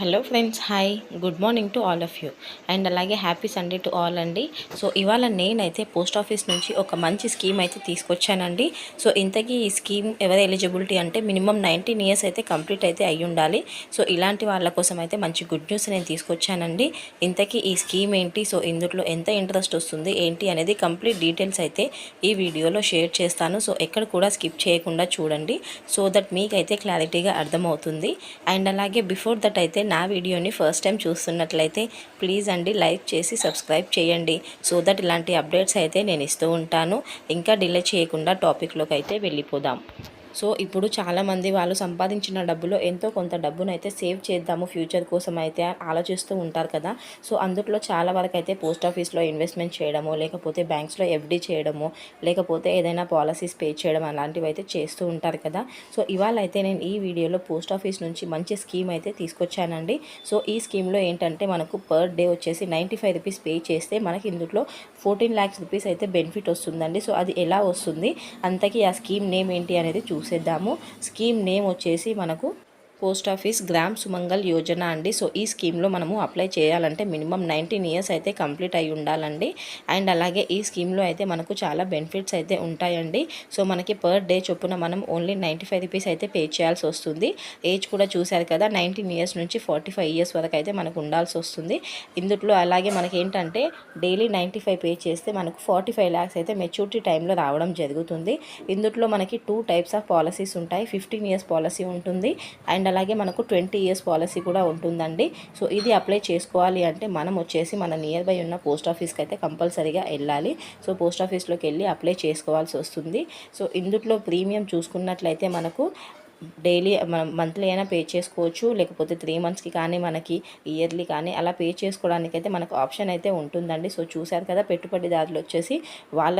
Hello friends hi good morning to all of you and అలాగే happy Sunday to all అండి. So ఇవాళ నేనైతే post office నుంచి ఒక మంచి స్కీమ్ అయితే తీసుకొచ్చానండి. సో ఇంతకీ ఈ స్కీమ్ ఎవరి ఎలిజిబిలిటీ అంటే మినిమం నైన్టీన్ ఇయర్స్ అయితే కంప్లీట్ అయితే అయి ఉండాలి. సో ఇలాంటి వాళ్ళ కోసం అయితే మంచి గుడ్ న్యూస్ నేను తీసుకొచ్చానండి. ఇంతకీ ఈ స్కీమ్ ఏంటి? సో ఇందులో ఎంత ఇంట్రెస్ట్ వస్తుంది? ఏంటి? అనేది కంప్లీట్ డీటెయిల్స్ అయితే ఈ వీడియోలో షేర్ చేస్తాను. సో ఎక్కడ కూడా స్కిప్ చేయకుండా చూడండి. సో దట్ మీకైతే క్లారిటీగా అర్థమవుతుంది. అండ్ అలాగే బిఫోర్ దట్ అయితే నా వీడియోని ఫస్ట్ టైం చూస్తున్నట్లయితే ప్లీజ్ అండి లైక్ చేసి సబ్స్క్రైబ్ చేయండి. సో దట్ ఇలాంటి అప్డేట్స్ అయితే నేను ఇస్తూ ఉంటాను. ఇంకా డిలే చేయకుండా టాపిక్లోకి అయితే వెళ్ళిపోదాం. సో ఇప్పుడు చాలామంది వాళ్ళు సంపాదించిన డబ్బులో ఎంతో కొంత డబ్బును అయితే సేవ్ చేద్దాము ఫ్యూచర్ కోసం అయితే ఆలోచిస్తూ ఉంటారు కదా. సో అందులో చాలా వరకు అయితే పోస్ట్ ఆఫీస్లో ఇన్వెస్ట్మెంట్ చేయడము లేకపోతే బ్యాంక్స్లో ఎఫ్డి చేయడము లేకపోతే ఏదైనా పాలసీస్ పే చేయడం అలాంటివి అయితే చేస్తూ ఉంటారు కదా. సో ఇవాళ అయితే నేను ఈ వీడియోలో పోస్ట్ ఆఫీస్ నుంచి మంచి స్కీమ్ అయితే తీసుకొచ్చానండి. సో ఈ స్కీమ్లో ఏంటంటే మనకు పర్ డే వచ్చేసి నైంటీ ఫైవ్ రూపీస్ పే చేస్తే మనకి ఇందులో ఫోర్టీన్ ల్యాక్స్ రూపీస్ అయితే బెనిఫిట్ వస్తుందండి. సో అది ఎలా వస్తుంది? అంతకీ ఆ స్కీమ్ నేమ్ ఏంటి అనేది చూ చూసేద్దాము. స్కీమ్ నేమ్ వచ్చేసి మనకు పోస్ట్ ఆఫీస్ గ్రామ్ సుమంగల్ యోజన అండి. సో ఈ స్కీమ్లో మనము అప్లై చేయాలంటే మినిమం నైన్టీన్ ఇయర్స్ అయితే కంప్లీట్ అయి ఉండాలండి. అండ్ అలాగే ఈ స్కీమ్లో అయితే మనకు చాలా బెనిఫిట్స్ అయితే ఉంటాయండి. సో మనకి పర్ డే చొప్పున మనం ఓన్లీ నైంటీ ఫైవ్ రూపీస్ అయితే పే చేయాల్సి వస్తుంది. ఏజ్ కూడా చూశారు కదా నైన్టీన్ ఇయర్స్ నుంచి ఫార్టీ ఫైవ్ ఇయర్స్ వరకు అయితే మనకు ఉండాల్సి వస్తుంది. ఇందులో అలాగే మనకి ఏంటంటే డైలీ నైంటీ ఫైవ్ పే చేస్తే మనకు ఫార్టీ ఫైవ్ ల్యాక్స్ అయితే మెచ్యూరిటీ టైంలో రావడం జరుగుతుంది. ఇందులో మనకి టూ టైప్స్ ఆఫ్ పాలసీస్ ఉంటాయి. ఫిఫ్టీన్ ఇయర్స్ పాలసీ ఉంటుంది. అండ్ అలాగే మనకు ట్వంటీ ఇయర్స్ పాలసీ కూడా ఉంటుందండి. సో ఇది అప్లై చేసుకోవాలి అంటే మనం వచ్చేసి మన నియర్ బై ఉన్న పోస్ట్ ఆఫీస్కి అయితే కంపల్సరీగా వెళ్ళాలి. సో పోస్ట్ ఆఫీస్లోకి వెళ్ళి అప్లై చేసుకోవాల్సి వస్తుంది. సో ఇందులో ప్రీమియం చూసుకున్నట్లయితే మనకు డైలీ మనం మంత్లీ అయినా పే చేసుకోవచ్చు. లేకపోతే త్రీ మంత్స్కి కానీ మనకి ఇయర్లీ కానీ అలా పే చేసుకోవడానికి అయితే మనకు ఆప్షన్ అయితే ఉంటుందండి. సో చూశారు కదా పెట్టుబడిదారులు వచ్చేసి వాళ్ళ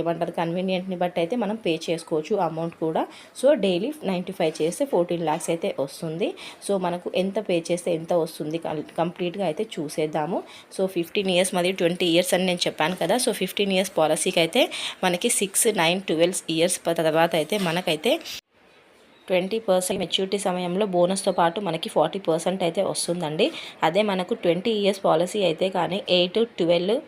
ఏమంటారు కన్వీనియంట్ని బట్టి అయితే మనం పే చేసుకోవచ్చు అమౌంట్ కూడా. సో డైలీ నైంటీ ఫైవ్ చేస్తే ఫోర్టీన్ ల్యాక్స్ అయితే వస్తుంది. సో మనకు ఎంత పే చేస్తే ఎంత వస్తుంది కంప్లీట్గా అయితే చూసేద్దాము. సో ఫిఫ్టీన్ ఇయర్స్ మరియు ట్వంటీ ఇయర్స్ అని నేను చెప్పాను కదా. సో ఫిఫ్టీన్ ఇయర్స్ పాలసీకి అయితే మనకి సిక్స్ నైన్ ట్వెల్వ్ ఇయర్స్ తర్వాత అయితే మనకైతే ట్వంటీ పర్సెంట్ మెచ్యూరిటీ సమయంలో బోనస్తో పాటు మనకి ఫార్టీ పర్సెంట్ అయితే వస్తుందండి. అదే మనకు ట్వంటీ ఇయర్స్ పాలసీ అయితే కానీ ఎయిట్ ట్వెల్వ్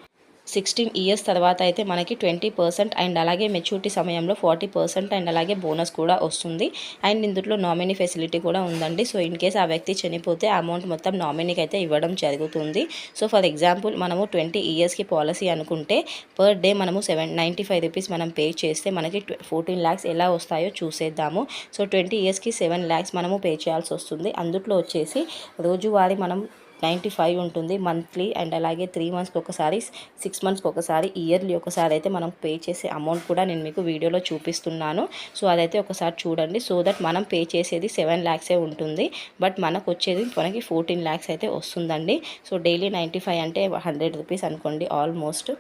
సిక్స్టీన్ ఇయర్స్ తర్వాత అయితే మనకి ట్వంటీ పర్సెంట్ అండ్ అలాగే మెచ్యూరిటీ సమయంలో ఫార్టీ పర్సెంట్ అండ్ అలాగే బోనస్ కూడా వస్తుంది. అండ్ ఇందులో నామినీ ఫెసిలిటీ కూడా ఉందండి. సో ఇన్ కేస్ ఆ వ్యక్తి చనిపోతే అమౌంట్ మొత్తం నామినీకి అయితే ఇవ్వడం జరుగుతుంది. సో ఫర్ ఎగ్జాంపుల్ మనము ట్వంటీ ఇయర్స్కి పాలసీ అనుకుంటే పర్ డే మనము సెవెన్ నైంటీ ఫైవ్ రూపీస్ మనం పే చేస్తే మనకి ఫోర్టీన్ ల్యాక్స్ ఎలా వస్తాయో చూసేద్దాము. సో ట్వంటీ ఇయర్స్కి సెవెన్ ల్యాక్స్ మనము పే చేయాల్సి వస్తుంది. అందుట్లో వచ్చేసి రోజువారీ మనం నైంటీ ఫైవ్ ఉంటుంది మంత్లీ అండ్ అలాగే త్రీ మంత్స్కి ఒకసారి సిక్స్ మంత్స్కి ఒకసారి ఇయర్లీ ఒకసారి అయితే మనం పే చేసే అమౌంట్ కూడా నేను మీకు వీడియోలో చూపిస్తున్నాను. సో అదైతే ఒకసారి చూడండి. సో దట్ మనం పే చేసేది సెవెన్ ల్యాక్సే ఉంటుంది. బట్ మనకు వచ్చేది మనకి ఫోర్టీన్ ల్యాక్స్ అయితే వస్తుందండి. సో డైలీ నైంటీ ఫైవ్ అంటే హండ్రెడ్ రూపీస్ అనుకోండి ఆల్మోస్ట్.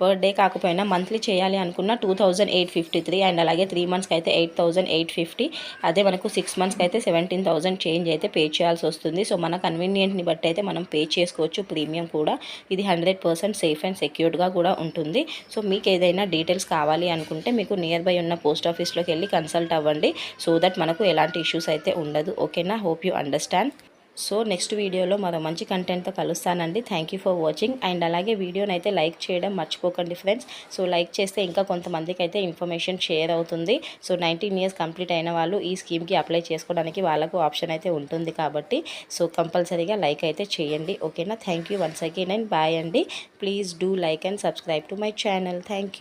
పర్ డే కాకపోయినా మంత్లీ చేయాలి అనుకున్న two thousand eight fifty three and అలాగే త్రీ మంత్స్కి అయితే ఎయిట్ థౌజండ్ ఎయిట్ ఫిఫ్టీ అదే మనకు సిక్స్ మంత్స్కి అయితే సెవెంటీన్ థౌసండ్ చేంజ్ అయితే పే చేయాల్సి వస్తుంది. సో మన కన్వీనియంట్ని బట్టి అయితే మనం పే చేసుకోవచ్చు. ప్రీమియం కూడా. ఇది హండ్రెడ్ పర్సెంట్ సేఫ్ అండ్ సెక్యూర్డ్గా కూడా ఉంటుంది. సో మీకు ఏదైనా డీటెయిల్స్ కావాలి అనుకుంటే మీకు నియర్ బై ఉన్న పోస్ట్ ఆఫీస్లోకి వెళ్ళి కన్సల్ట్ అవ్వండి. సో దట్ మనకు ఎలాంటి ఇష్యూస్ అయితే ఉండదు. ఓకేనా hope you understand so next వీడియోలో మరో మంచి కంటెంట్తో కలుస్తానండి. Thank you for watching and అలాగే వీడియోని అయితే లైక్ చేయడం మర్చిపోకండి ఫ్రెండ్స్ సో లైక్ చేస్తే ఇంకా కొంతమందికి అయితే ఇన్ఫర్మేషన్ షేర్ అవుతుంది. సో నైన్టీన్ ఇయర్స్ కంప్లీట్ అయిన వాళ్ళు ఈ స్కీమ్కి అప్లై చేసుకోవడానికి వాళ్ళకు ఆప్షన్ అయితే ఉంటుంది కాబట్టి. సో కంపల్సరీగా లైక్ అయితే చేయండి. ఓకేనా thank you once again and bye అండి. Please do like and subscribe to my channel thank